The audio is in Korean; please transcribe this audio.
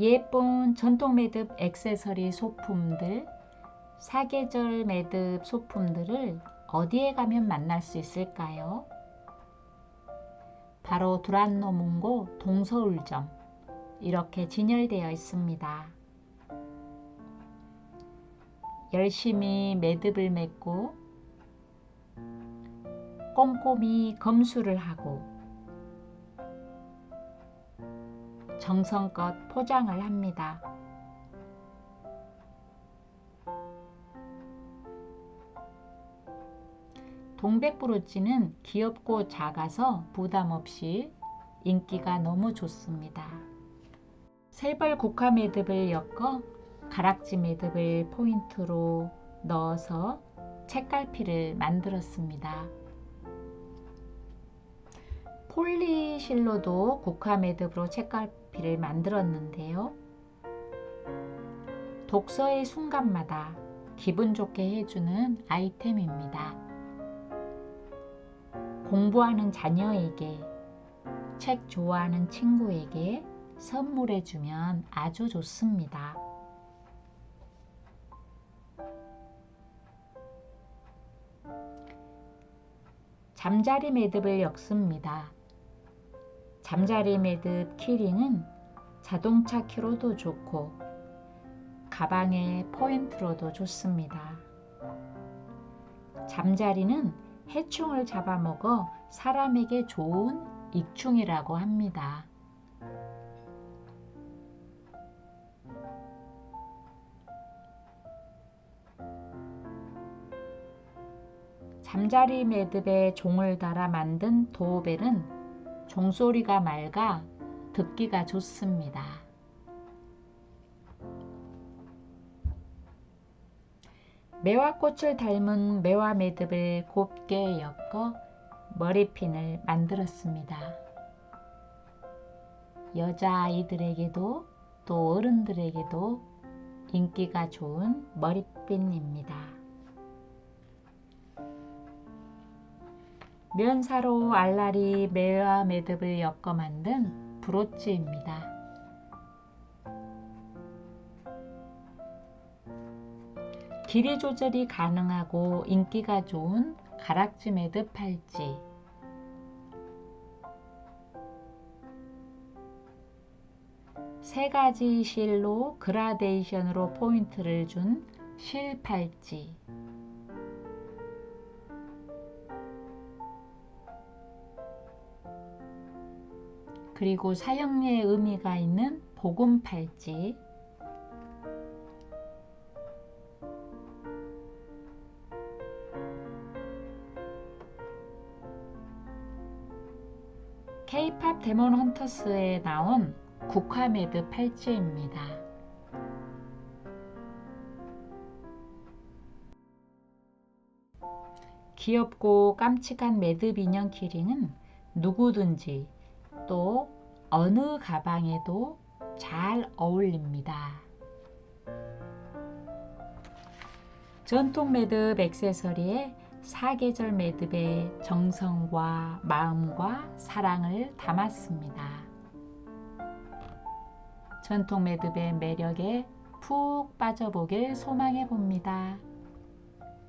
예쁜 전통 매듭 액세서리 소품들, 사계절 매듭 소품들을 어디에 가면 만날 수 있을까요? 바로 두란노 문고 동서울점 이렇게 진열되어 있습니다. 열심히 매듭을 맺고 꼼꼼히 검수를 하고 정성껏 포장을 합니다. 동백브로치는 귀엽고 작아서 부담 없이 인기가 너무 좋습니다. 세벌 국화 매듭을 엮어 가락지 매듭을 포인트로 넣어서 책갈피를 만들었습니다. 폴리실로도 국화 매듭으로 책갈피 를 만들었는데요. 독서의 순간마다 기분 좋게 해주는 아이템입니다. 공부하는 자녀에게, 책 좋아하는 친구에게 선물해주면 아주 좋습니다. 잠자리 매듭을 엮습니다. 잠자리 매듭 키링은 자동차 키로도 좋고 가방의 포인트로도 좋습니다. 잠자리는 해충을 잡아먹어 사람에게 좋은 익충이라고 합니다. 잠자리 매듭에 종을 달아 만든 도벨은 종소리가 맑아 듣기가 좋습니다. 매화꽃을 닮은 매화 매듭을 곱게 엮어 머리핀을 만들었습니다. 여자아이들에게도 또 어른들에게도 인기가 좋은 머리핀입니다. 면사로 알라리 매화 매듭을 엮어 만든 브로치입니다. 길이 조절이 가능하고 인기가 좋은 가락지 매듭 팔찌 세 가지 실로 그라데이션으로 포인트를 준 실 팔찌 그리고 사형리의 의미가 있는 복음 팔찌 K-팝 데몬 헌터스에 나온 국화 매듭 팔찌입니다. 귀엽고 깜찍한 매듭 인형 키링은 누구든지 또 어느 가방에도 잘 어울립니다. 전통 매듭 액세서리에 사계절 매듭의 정성과 마음과 사랑을 담았습니다. 전통 매듭의 매력에 푹 빠져보길 소망해 봅니다.